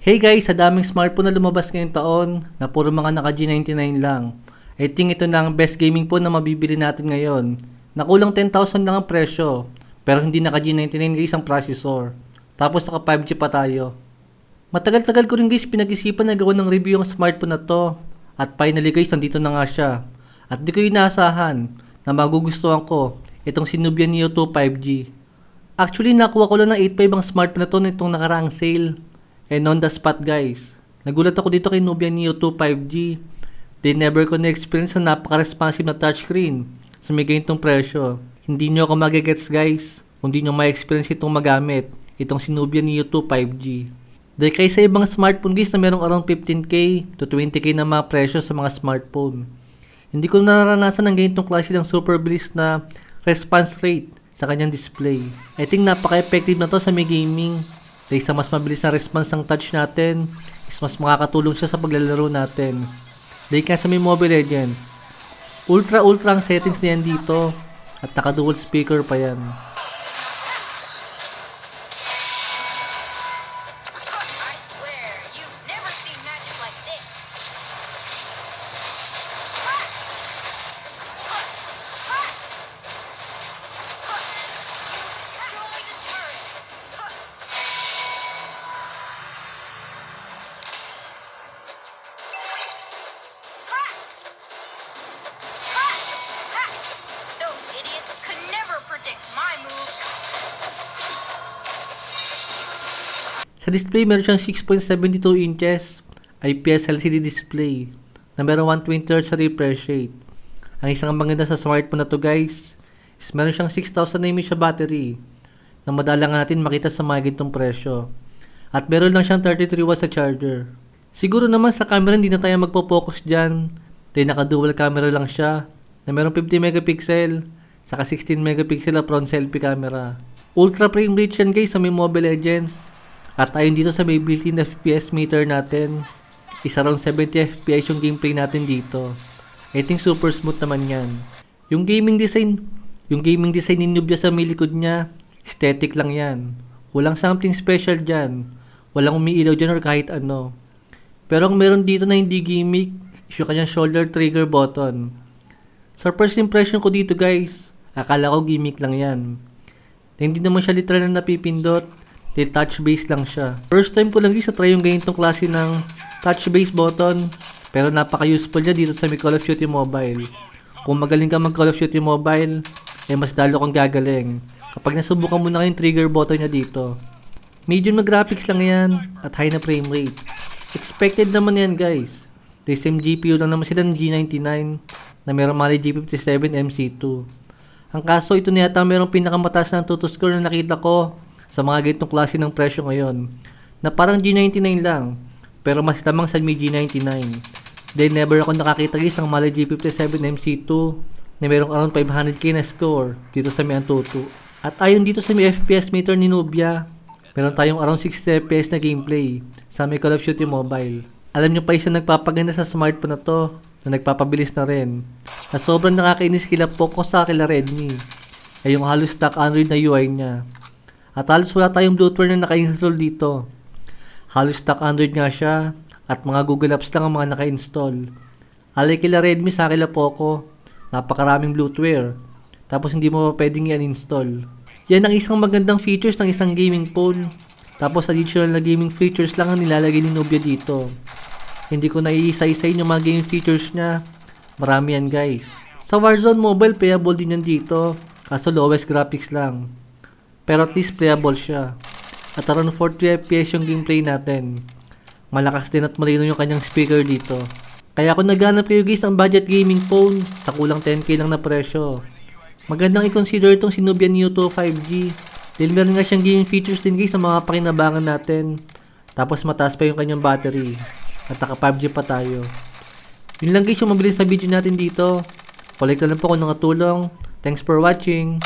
Hey guys, sa daming smartphone na lumabas ngayong taon na puro mga naka G99 lang. I think ito na ang best gaming phone na mabibili natin ngayon. Nakulang 10,000 lang ang presyo, pero hindi naka G99 guys ang processor. Tapos naka 5G pa tayo. Matagal-tagal ko rin guys pinag-isipan na gawa ng review ang smartphone na to. At finally guys, nandito na nga siya. At di ko inaasahan na magugustuhan ko itong Sinubia Neo 2 5G. Actually, nakuha ko lang ng 8.5 ang smartphone na to nitong nakaraang sale. And on the spot guys, nagulat ako dito kay Nubia Neo 2 5G. They never ko na-experience na napaka-responsive na touchscreen sa may ganitong presyo. Hindi nyo ako magigets guys kung di nyo ma-experience itong magamit, itong Sinubia Neo 2 5G. Dahil kaysa ibang smartphone guys na merong around 15k to 20k na mga presyo sa mga smartphone. Hindi ko naranasan ng ganitong klase ng super bilis na response rate sa kanyang display. I think napaka-effective na to sa may gaming. Dahil sa mas mabilis na response ng touch natin, is mas makakatulong siya sa paglalaro natin. Dahil ka sa may Mobile Legends, ultra ultra ang settings niyan dito at naka dual speaker pa yan. Could never predict my moves. Sa display, meron siyang 6.72 inches IPS LCD display na meron 120Hz sa refresh rate. Ang isang maganda sa smartphone na to guys is meron siyang 6,000 mAh battery na madalang natin makita sa mga ganitong presyo. At meron lang siyang 33 watts sa charger. Siguro naman sa camera hindi na tayo magpo-focus dyan. Dahil naka-dual camera lang siya na meron 50 megapixel saka 16 megapixel na front selfie camera. Ultra frame rate yan guys sa may Mobile Legends. At ayon dito sa may built-in FPS meter natin, is around 70 FPS yung gameplay natin dito. I think super smooth naman yan. Yung gaming design, yung gaming design ni Nubia sa may likod niya, aesthetic lang yan. Walang something special dyan. Walang umiilaw dyan or kahit ano. Pero ang meron dito na hindi gimmick, is yung kanyang shoulder trigger button. Sa first impression ko dito guys, akala ko gimmick lang yan. Hindi naman siya literal na napipindot, di touch base lang siya. First time ko lang guys na try yung ganitong klase ng touch base button, pero napaka-useful niya dito sa may Call of Duty Mobile. Kung magaling ka mag Call of Duty Mobile, eh mas lalo kang gagaling. Kapag nasubukan mo na yung trigger button niya dito. Medium na graphics lang yan at high na frame rate. Expected naman yan guys. The same GPU lang naman sila ng G99 na meron Mali G57 MC2. Ang kaso ito na yata merong pinakamataas na Tutu score na nakita ko sa mga ganitong klase ng presyo ngayon. Na parang G99 lang, pero mas lamang sa Mi G99. Then never ako nakakita guys ng Mali G57 MC2 na merong around 500k na score dito sa Mi Antutu. At ayon dito sa Mi FPS meter ni Nubia, meron tayong around 60 FPS na gameplay sa may Call of Duty Mobile. Alam nyo pa isa nagpapaganda sa smartphone na to na nagpapabilis na rin. Na sobrang nakakainis kila Poco sa kila Redmi ay yung halos stock Android na UI niya. At halos wala tayong bloatware na naka-install dito. Halos stock Android nga siya at mga Google Apps lang ang mga naka-install. Alay kila Redmi sa kila Poco, napakaraming bloatware. Tapos hindi mo pa pwedeng i-uninstall. Yan ang isang magandang features ng isang gaming phone. Tapos additional na gaming features lang ang nilalagay ni Nubia dito. Hindi ko naiisa-isain yung mga gaming features niya. Marami yan guys. Sa Warzone Mobile, playable din yan dito. Kaso lowest graphics lang. Pero at least playable siya. At around 40 FPS yung gameplay natin. Malakas din at malino yung kanyang speaker dito. Kaya kung naghanap kayo guys ng budget gaming phone, sa kulang 10k lang na presyo. Magandang i-consider itong Sinubia Neo 2 5G. Dahil meron nga siyang gaming features din guys sa mga pakinabangan natin. Tapos mataas pa yung kanyang battery. At naka 5G pa tayo. Yun lang guys yung mabilis na video natin dito. Palik na lang po kung nakatulong. Thanks for watching.